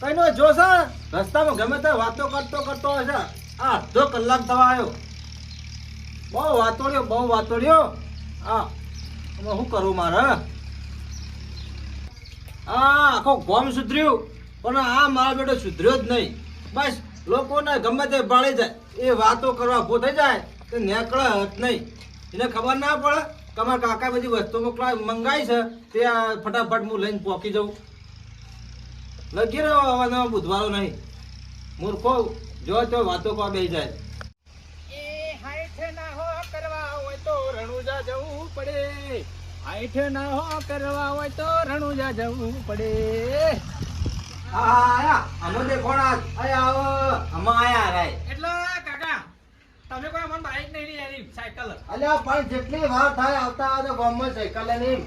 કઈ નો જો છે રસ્તામાં ગમે તે વાતો કરતો કરતો હશે આ અડધો કલાક થવા આવ્યો બહુ વાતોડ્યો બહુ વાતોડ્યો હા હવે શું કરું મારે? આ આખો ગોમ સુધર્યું. પણ આ મારા બેટો સુધર્યો જ નહીં. બસ, લોકોને ગમે તે બાળી જાય એ વાતો કરવા ભૂ થઈ જાય કે નેકળે જ નહીં. એને ખબર ના પડે કે અમારા કાકા બધી વસ્તુ મંગાઈ છે. તે ફટાફટ હું લઈને પહોંચી જાઉં. લગી રહ્યો હવે બુધવારો નહીં. મૂર્ખો જો તો વાતો કો બે જાય. એ હાઈઠ ના હો કરવા હોય તો રણુજા જવું પડે. હાઈઠ ના હો કરવા હોય તો રણુજા જવું પડે. આયા. અમે દેખોણા આયા આવો. અમે આયા રાય એટલે કાકા તમે કોઈ મને બાઈક નહીં આવી સાયકલ અલ્યા પણ જેટલી વાર થાય આવતા આવતા ગામમાં સાયકલ નહીં.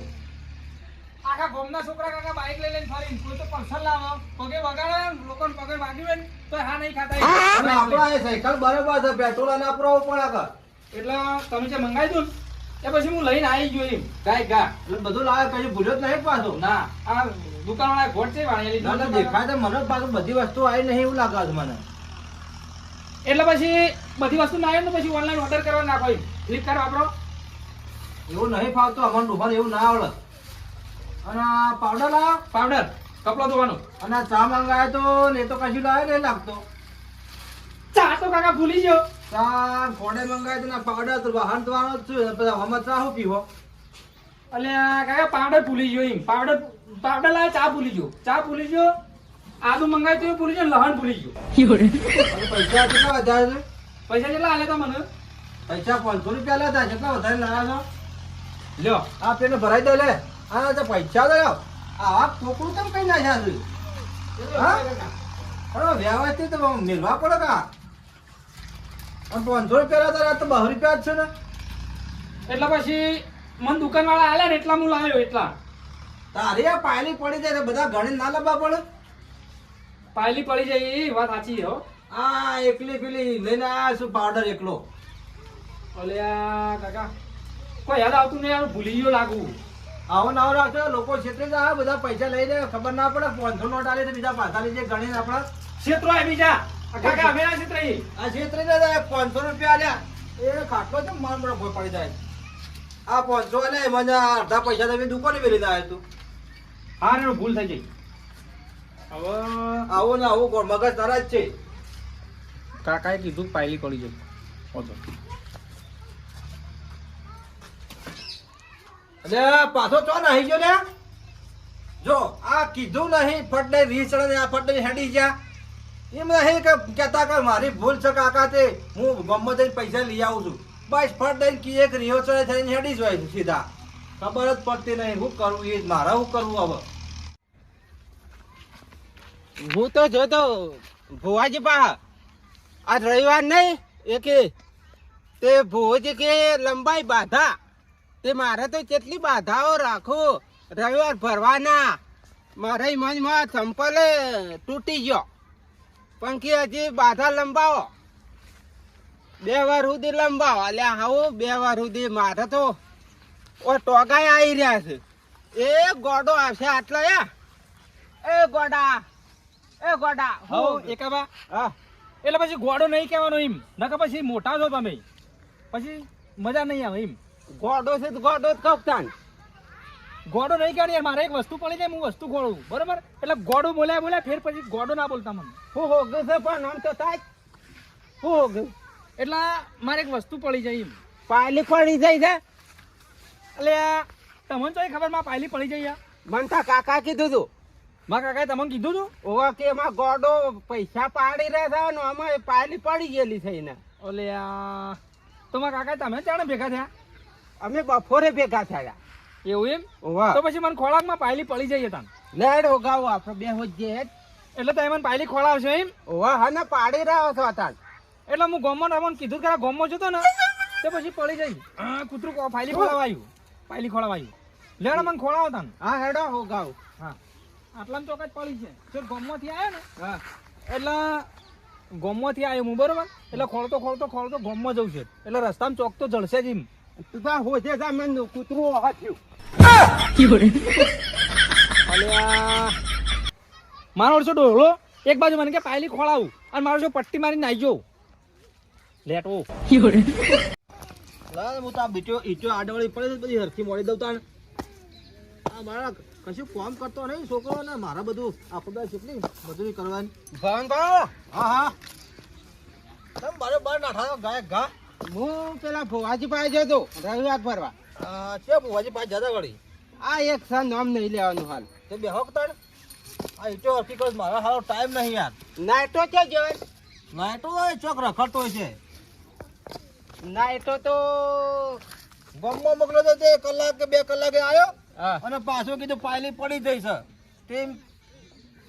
આખા ગોમના છોકરા કાકા બાઈક લઈ લઈને ફરી કોઈ તો પલ્સર લાવો. પગે વગાડે લોકોને પગે વાગ્યું હોય ને તો હા નહીં ખાતા આપણા એ સાયકલ બરાબર છે પેટ્રોલ અને આપરો પણ એટલે તમે જે મંગાવી દો ને એ પછી હું લઈને આવી ગયો એમ. ગાય ગા. એટલે બધું લાવે કઈ ભૂલ્યો જ નહીં પાછો ના આ દુકાન વાળા ઘોટ છે વાળેલી ના દેખાય તો મને પાછું બધી વસ્તુ આવી નહીં એવું લાગે છે મને. એટલે પછી બધી વસ્તુ ના આવે ને પછી ઓનલાઈન ઓર્ડર કરવા નાખો ફ્લિપકાર્ટ વાપરો એવું નહીં ફાવતું અમારું ડુબાને એવું ના આવડે અને પાવડર લાવ. પાવડર કપડો ધોવાનું. અને ચા મંગાવે તો ને તો કશું લાવે નહીં લાગતો. ચા તો કાકા ભૂલી ગયો. ચા ઘોડે મંગાય તો ના પાવડર તો વાહન ધોવાનો છું. પછી હમણાં ચા શું પીવો? એટલે કાકા પાવડર ભૂલી ગયો એમ. પાવડર પાવડર લાવે ચા ભૂલી ગયો. ચા ભૂલી ગયો આદુ મંગાય તો ભૂલી ગયો લહણ ભૂલી ગયો. પૈસા કેટલા વધારે છે? પૈસા કેટલા આલે તો મને? પૈસા પાંચસો રૂપિયા લેતા કેટલા વધારે લાવ્યા છો? લ્યો. આ પેલો ભરાઈ દે લે. આ તો પૈસા દે આ ટોકરું કેમ કઈ નાખ્યા છે હા? વ્યવસ્થિત તો મેળવા પડે કા? અને પાંચસો રૂપિયા લેતા તો બહુ રૂપિયા જ છે ને. એટલે પછી મને દુકાન વાળા આલ્યા ને એટલા હું લાવ્યો એટલા. તારે આ પાયલી પડી જાય તો બધા ગણી ના લાવવા પડે. પાયલી પડી જાય એ વાત સાચી હો. આ એકલી પેલી લઈને આવ્યા છું પાવડર એકલો. ઓલે આ કાકા કોઈ યાદ આવતું નહીં યાર ભૂલી ગયો લાગુ. આવો નાવો રાખજો. લોકો છેતરી જાય બધા પૈસા લઈને ખબર ના પડે પાંચસો નોટ આલે તો બીજા પાછા લીધે ગણીને આપણા ક્ષેત્રો આવી બીજા કાકા અમે ના આ જાય પાંચસો રૂપિયા આલ્યા. એ ખાટલો છે માર મને ભોય પડી જાય. આ પાંચસો આલે મને અડધા પૈસા તમે દુકાને મેલી જાય તું. હા ને ભૂલ થઈ ગઈ. હવે આવો ને આવું મગજ તારા જ છે. કાકાએ કીધું પાયલી પડી ગઈ એટલે પાછો ચો નાહી ગયો ને? જો, આ કીધું નહીં, ફટને રીસડે ને આ ફટને હેડી ગયા. એમ નહીં કે કહેતા કે મારી ભૂલ છે કાકા તે, હું ગમે જઈને પૈસા લઈ આવું છું. બસ ફટ દઈને કી એક રીહો ચડે થઈને હેડી જ હોય સીધા. ખબર જ પડતી નહીં શું કરવું એ મારા શું કરવું હવે? હું તો જોતો, ભુવાજી પા આ રવિવાર નહીં, એ કે તે ભુવાજી કે લંબાઈ બાધા. તે મારે તો કેટલી બાધાઓ રાખો. રવિવાર ભરવાના. મારા મનમાં સંપલ તૂટી ગયો. કે હજી બાધા લંબાવો. બે વાર સુધી લંબાવો. અલ્યા હાવું બે વાર સુધી મારે તો ઓ ટોગાય આવી રહ્યા છે. એ ગોડો આવશે આટલા યા એ ગોડા એ ગોડા. હો? હું એકાબા હા. એટલે પછી ગોડો નહીં કહેવાનો એમ. નકર પછી મોટા છો તમે. પછી મજા નહીં આવે એમ. ગોડો છે તો ગોડો જ કપતાન ગોડો નહીં કાઢી યાર મારે એક વસ્તુ પડી જાય હું વસ્તુ ગોળું બરોબર? એટલે ગોડો બોલ્યા બોલ્યા ફેર પછી ગોડો ના બોલતા મને. હું હો ગયું છે પણ આમ તો થાય. હું હો ગયું એટલે મારે એક વસ્તુ પડી જાય એમ. પાયલી પડી જાય છે. એટલે તમને તો ખબરમાં પાયલી પડી જાય મને મનતા કાકા કીધું તું. મારા કાકાએ તમને કીધું તું? ઓવા કે એમાં ગોડો પૈસા પાડી રહ્યા હતા ને આમાં પાયલી પડી ગયેલી થઈને ઓલે આ તો મારા કાકા તમે જાણે ભેગા થયા? અમે બપોરે ભેગા થયા. એવું એમ? તો પછી મને ખોળાકમાં પાયલી પડી જાય તાન. લેડ ઓગાવો આપણે બે હોજે એટલે તમે મને પાયલી ખોળાવશો એમ? ઓવા હા ને પાડી રહ્યો છો તાન. એટલે હું ગોમો રમણ કીધું કે ગોમો જતો ને તે પછી પડી જાય હા કૂતરું પાયલી ખોળાવાયું. પાયલી ખોળાવાયું. લેડ મને ખોળાવો તાન. હા હેડો ઓગાવ. હા. આટલામાં ચોક્કસ પડી છે. જો ગોમમાંથી આવ્યો ને હા. એટલે ગોમમાંથી આવ્યો હું બરોબર? એટલે ખોળતો ખોળતો ખોળતો ગોમમાં જવું છે. એટલે રસ્તામાં ચોક તો જળશે જ એમ. તું હોજે જા મને કૂતરું એટલે મારો ડોહલો એક બાજુ મને કે પાયલી ખોળાવું. અને મારો પટ્ટી મારી નાઈ લેટો હું તો આ બીજો ઈચો આડવળી પડે બધી હરખી મોડી દઉં તાણ. આ મારા કશું કામ કરતો નહીં છોકરો ને મારા બધું આપણે બધા કેટલી મજૂરી કરવાની. ભવનભાઈ હા હા. તમે મારે બાર નાઠા ગાયક ઘા. હું પેલા ભુવાજી પાસે જતો રવિવાર ફરવા. છે બુવાજી પાસે જતા વળી? આ એક સા નામ નહીં લેવાનું હાલ. તે બે હોક તાણ? આ ઈચો હરખી કરો મારા હારો ટાઈમ નહીં યાર. નાઇટો છે જોઈ નાઈટો હોય ચોક રખડતો છે. નાઈટો તો ગામમાં મોકલ્યો તો તે કલાક કે બે કલાકે આવ્યો અને પાછો કીધું પાયલી પડી જઈ છે. તેમ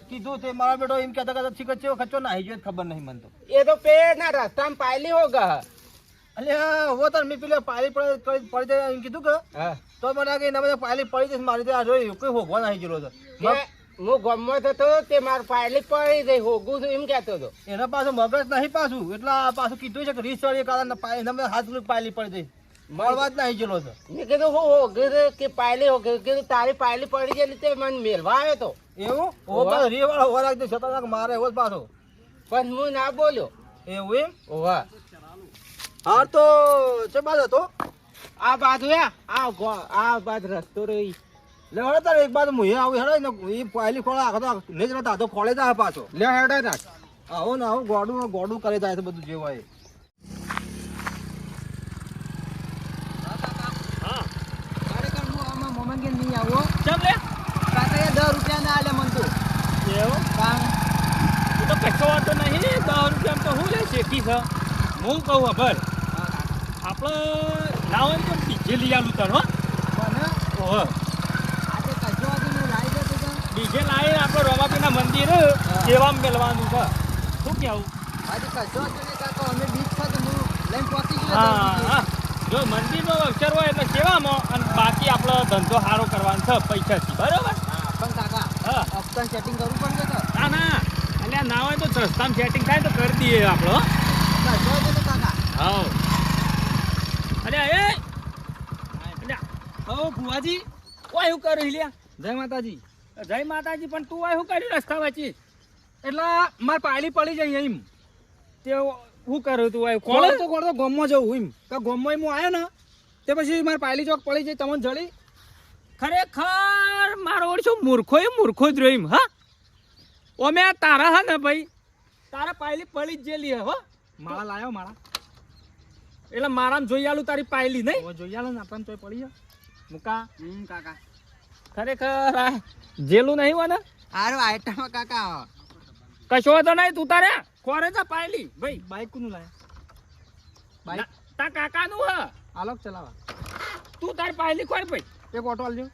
કીધું તે મારા બેટો એમ કહેતા કહેતા છીકર ચેવો ખચ્ચો નાહી ગયો ખબર નહીં મને તો. એ તો પેના રસ્તામાં પાયલી હો ગા. અલ્યા હો તો મેં પેલા પાલી પડી પડી જાય એમ કીધું કે હા. તો મને લાગે એના બધા પાલી પડી જશે મારી તો આ જોઈ કોઈ હોગવા નહીં ગયેલો હતો. હું ગમમાં થતો તે માર પાયલી પડી ગઈ હોગું છું એમ કહેતો હતો. એના પાછું મગજ નહીં પાછું એટલે પાછું કીધું છે કે રીસ ચડી કારણ એના હાથ પાયલી પડી દઈ મળવા જ નહીં ગયેલો હતો. મેં કીધું હો હો કે પાયલી હો કીધું તારી પાયલી પડી ગયેલી તે મને મેળવા આવ્યો તો. એવું? હોવા. પાછો રી વાળો હોવા લાગતો છતાં મારે એવો જ પાછો. પણ હું ના બોલ્યો. એવું એમ? ઓવા હા તો છે બાદ હતો? આ બાજુ આ ગો- આ બાદ રસ્તો રહી લે હળો તારે એક બાદ હું આવું હેડો ને એ પહેલી ખોળા આખો તો નહીં જ રહેતા તો ખોળે જાય પાછો. લે હેડો ના આવો ને આવું ગોડું ગોડું કરે જાય છે બધું જે હોય. ચમ લે? એવું એ તો. કશો વાંધો નહીં દસ રૂપિયા તો હું લે શેકી છે. હું કહું ખબર આપણે ના હોય તો ડીજે લઈ આવું તને ઓહો. ડીજે લાવી આપણે રોમાપીના મંદિર સેવામાં મેળવાનું છે. શું કેવું? હા હા જો મંદિરનો અક્ષર હોય એટલે સેવામાં અને બાકી આપણો ધંધો સારો કરવાનો છે પૈસાથી. બરોબર? હા સેટિંગ કરવું પડશે તો. ના ના. એટલે ના હોય તો સસ્તામાં સેટિંગ થાય તો કરી દઈએ આપણો હો. હા. અરે એ! હો ભુવાજી ઓય હું કર્યું લ્યા? જય માતાજી. જય માતાજી પણ તું આ શું કર્યું રસ્તા વચ્ચે? એટલે માર પાયલી પડી જાય એમ. તે હું કર્યું તું આવ્યું કોણ તો કોણ તો ગોમમાં જવું એમ? તો ગોમમાં હું આવ્યો ને તે પછી મારે પાયલી ચોક પડી જાય તમને જળી ખરેખર મારો ઓળશો મૂર્ખો એ મૂર્ખો જ રહ્યો એમ હા? ઓમે આ તારા હા ને ભાઈ તારા પાયલી પડી જ જેલી હે હો? માળા લાયો માળા. એટલે મારામાં જોઈ આલું તારી પાયલી નહીં? જોઈ આલો ને આપણને તોય પડી જાય મુકા. હમ કાકા. ખરેખર જેલું નહીં હોય ને? આરો આઈટમ કાકા કશો તો નહીં તું તારે ખોરે જા પાયલી. ભાઈ બાઈક કોનું લાય? બાઈક? તા તા કાકાનું હ. આલોક ચલાવા. તું તાર પાયલી ખોર ભાઈ. એક ઓટો આલજો.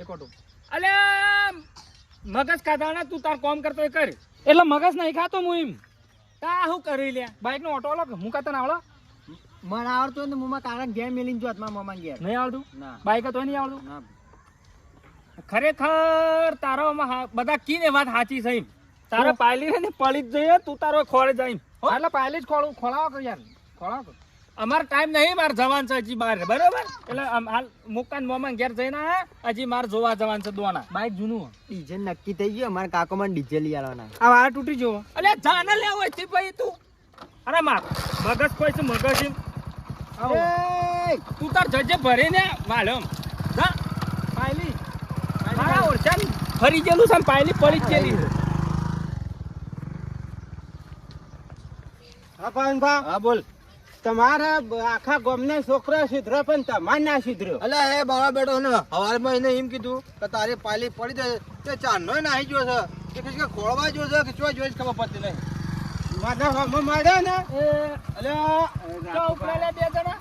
એક ઓટો. અલે મગજ ખાધા ને તું તાર કોમ કરતો એ કર. એટલે મગજ નહીં ખાતો હું એમ. તા હું કરી લે બાઈક નો ઓટો આલો કે હું કાતા ના આવડો? મને આવડતું હોય ને મુમાં કારણ ઘેર મેલીને જોત મારા મમ્મા ઘેર. નહીં આવડતું? ના. બાઈક તો નહીં આવડતું? ના. ખરેખર તારો બધા કીને વાત સાચી થઈ તારે પાયલી ને પડી જ જોઈએ તું તારો ખોળે જઈ એટલે પાયલી જ ખોળું ખોળાવો કે યાર ખોળાવો અમાર ટાઈમ નહીં માર જવાન છે હજી બહાર. બરોબર? એટલે હાલ મુકાન મોમાં ઘેર જઈને હજી માર જોવા જવાન છે દોણા. બાઈક જૂનું. ડીજે નક્કી થઈ ગયું અમારા કાકો મને ડીજે લઈ આવવાના. આ વાળ તૂટી જુઓ એટલે જાને લેવો છે ભાઈ તું. અરે માર મગજ કોઈ છે મગજ તું તાર જજે ભરીને માલમ જા. પાયલી. મારા ઓરચાન ફરી ગયેલું છે ને પાયલી પડી જ ગયેલી. છે. હા પવનભા હા બોલ. તમારા આખા ગામના છોકરા સુધરો પણ તમારે ના સુધરો એટલે હે બાવા બેટો ને હવારમાં એને એમ કીધું કે તારી પાયલી પડી જાય. તે ચાંદનો નાહી ગયો છે. કે ખોળવા ગયો છે કે ચોય જોઈ જ ખબર પડતી નહીં. મને હમ મળ્યો ને? એ અલ્યા તો ઉપરા બે જણા?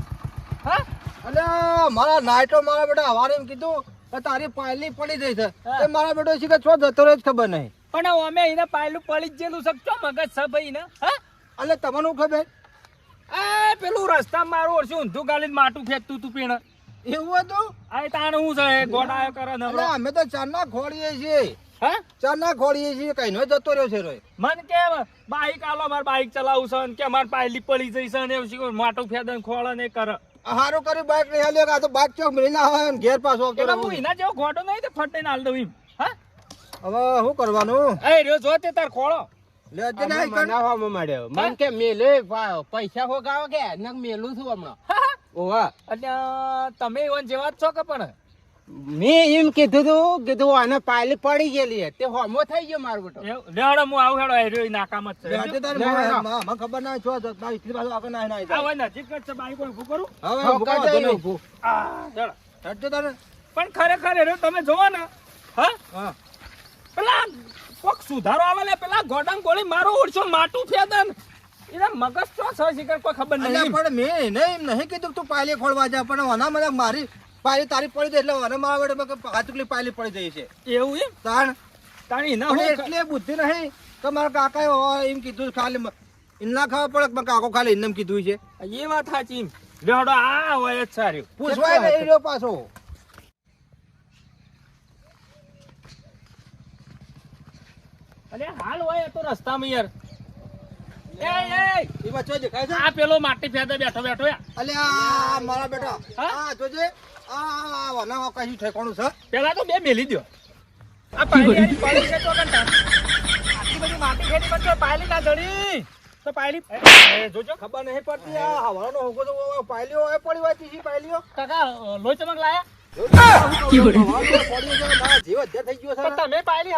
હા? અલ્યા મારા નાઈટો મારા બેટા હવારે એમ કીધું કે તારી પાયલી પડી જાય છે. મારા બેટો છે કે છો જતો રહે ખબર નહીં. પણ અમે એને પાયલું પડી જ ગયેલું છે. મગજ છે ભાઈ ને હા? અલે તમને ખબર? એ પેલું રસ્તા મારું ઓરશું ઊંધું ગાલીને માટું ફેંકતું તું પીણ. એવું હતું? આ તાણ હું છે? ગોડાયો કરે અમે તો ચારના ખોળીએ છીએ. હા? ચારના ખોળીએ છીએ કઈ નો જતો રહ્યો છે રોય. મન કે બાઈક આલો માર બાઈક ચલાવું છે કે માર પાયલી પડી જઈ છે ને એવું માટું ફેદન ખોળે ને કરે. હારું કરી બાઈક નહીં હાલ્યો આ તો બાઈક ચોક મિલી ના આવે ને ઘેર પાછો આવતો એટલે હું એના જેવો ગોટો નહીં તો ફટે દઉં એમ. હા? હવે શું કરવાનું? એ રહ્યો જો તે તાર ખોળો. લે તે મન કે મેલે પૈસા હોગાવો કે? નક મેલું છું હમણાં. ઓવા. એટલે તમે એવન જેવા જ છો કે પણ? મેં એમ કીધું તું કીધું આને પાયલી પડી ગયેલી તે હોમો થઈ ગયો મારો બેટો લેડો હું આવું હેડો રહ્યો નાકામ જ છે મને- ખબર ના છો તો બાઈ સ્ત્રી બાજુ આપણે ના ના આ નજીક જ છે બાઈક ઊભું કરું હવે વાંધો એને નહીં. ઊભું. આ હેડો. હેડ તે તારે. પણ ખરેખર હેડો તમે જોવો ને હા હા. પેલા કોક સુધારો આવે લે પેલા ગોડામ ગોળી મારો ઉડશો માટું ફેદન એના મગજ તો શિકાર કોઈ ખબર નહીં પણ મેં એને એમ નહીં કીધું તું પાયલી ખોળવા જા પણ મને મારી પાયલી તારી પડી જાય એટલે મને મારા હાથુકલી પાયલી પડી જાય છે. એવું એમ? તાણ. તાણી ના એટલે બુદ્ધિ નહીં કે મારા કાકાએ એમ કીધું ખાલી મ- એને ના ખબર પડે કાકો ખાલી એમને કીધું છે. એ વાત સાચી લેડો આ હોય જ સારી. પૂછવાય નહીં રહ્યો પાછો. અરે હાલ હોય તો રસ્તામાં યાર. એ એ એ. છે? આ પેલો માટી ફેદે બેઠો બેઠો અલ્યા મારા બેટા. હા? જોજે. આ વાના કશું ઠેકાણું છે? પેલા તો બે મેલી દ્યો. આ પાયલી આની તો કંટા આટલી બધી માટી ખેતી પણ તો પાયલી ના જડી તો પાયલી એ, એ, જોજો. ખબર નહીં પડતી આ હવાનો હોગો તો પાયલીઓ હોય પડી હોય તીસી પાયલીઓ. કાકા લોહી ચમક લાયા? તમે પાયલી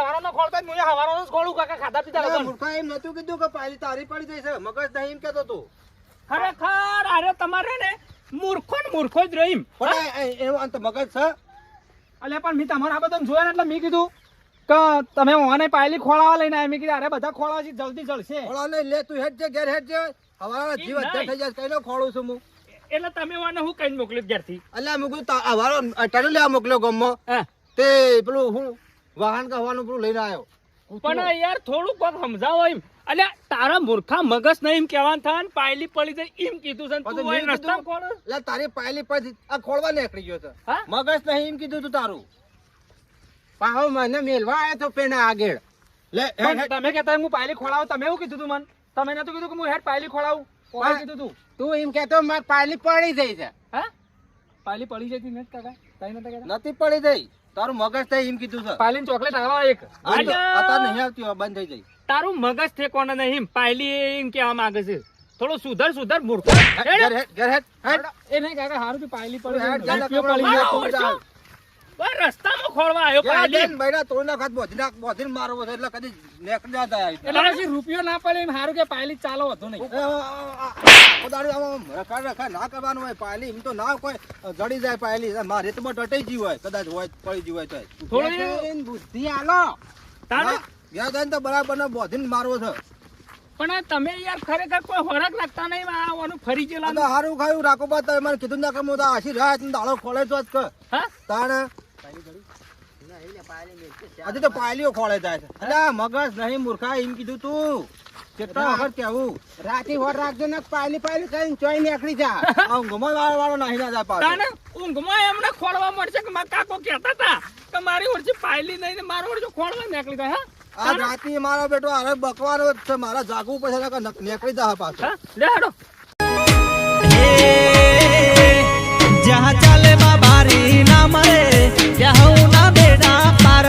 ખાધા પીધા મૂર્ખા એમ નતું કીધું કે પાયલી તારી પડી જાય છે મગજ નહીં એમ કેતો તું. ખરેખર અરે તમારે ને મૂર્ખો ને મૂર્ખો જ રહીમ. પણ એનો અંત મગજ છે? અલે પણ મેં તમારા આ બધા જોયા ને એટલે મેં કીધું કે તમે ઓને પાયલી ખોળાવા લઈને આવ્યા. મેં કીધું અરે બધા ખોળા છે જલ્દી જળશે. ખોળા નહીં લે તું હેડ જે ઘેર હેડ જે. હવાના જીવ અત્યારે થઈ જાય કઈ ખોળું છું હું? એટલે તમે ઓને હું કઈ મોકલી ઘેરથી? અલ્યા મૂકું હવાનો અટાણે લેવા મોકલ્યો ગમો હા. તે પેલું હું વાહન કહેવાનું પેલું લઈને આવ્યો. પણ યાર થોડું કોક સમજાવો એમ. અલે તારા મૂર્ખા મગજ નહીં એમ કહેવાનું થાય ને? પાયલી પડી જાય એમ કીધું છે તું હોય રસ્તા ખોળ લે તારી પાયલી પડી આ ખોળવા નીકળી ગયો છે. મગજ નહીં એમ કીધું તું તારું. પાહો મને મેલવા આવ્યો તો પેના આગળ. લે. તમે કહેતા હું પાયલી ખોળાવ તમે એવું કીધું તું મને? તમે નતું કીધું કે હું હેડ પાયલી ખોળાવું કોણ કીધું તું? તું એમ કહેતો માર પાયલી પડી જઈ છે. હા? પાયલી પડી જતી નથી કાકા? તઈ નતા કહેતા? નથી પડી જઈ. તારું મગજ થાય એમ કીધું છે. પાયલી ચોકલેટ આવા એક. તાર નહીં આવતી બંધ થઈ જાય. તારું મગજ થઈ કોને નહીં પાયલી એમ કેવા માંગે છે. થોડું સુધર સુધર મૂર્ખ. એ નહીં કાકા હારું પાયલી પડી રસ્તામાં ખોળવા આવ્યો ઘેર બૈરા તોડી નાખ, હાથ બોધી નાખ, બોધીને મારવો એટલે કદી નીકળી ના જાય. એટલે પછી રૂપિયો ના પડે એમ હારું કે પાયલી ચાલો હતો નહીં. એ, આ, આ, આ, કોદાળી આમ રખા રખા ના કરવાનું હોય પાયલી એમ તો ના કોઈ જડી જાય પાયલી. મારે રેતમાં ટટાઈ ગઈ હોય કદાચ હોય પડી જી હોય તો. થોડું બુદ્ધિ આલો. તારે ઘેર તો બરાબર ને બોધીને મારવો છે. પણ તમે યાર ખરેખર કોઈ હોરાક લાગતા નહીં આવાનું ફરી ગયેલા તો હારું ખાયું રાખો બા તમે મને કીધું ના કે હું તો આશી રહ્યા ને દાડો ખોલે તો જ કે. હા? તાણ? આજે તો પાયલીઓ ખોળે જાય છે. એટલે મગજ નહીં મૂર્ખા એમ કીધું તું. કેટલા વખત કેવું રાતે હોર રાખજો ને પાયલી પાયલી કરીને ચોઈ નીકળી જા. ઊંઘમાં વાળો વાળો નહીં ના જાય પાછો. ઊંઘમાં એમને ખોળવા મળશે કે મારા કાકો કહેતા હતા કે મારી ઓળખી પાયલી નહીં ને મારો ઓળખી ખોળવા નીકળી જાય હા? આ રાતી મારો બેટો અરે બકવાનો છે. મારા જાગવું પડશે નીકળી જા પાછો. લે હેડો. જહા ચાલે બાબારી ના મળે ત્યાં હું ના બેડા પાર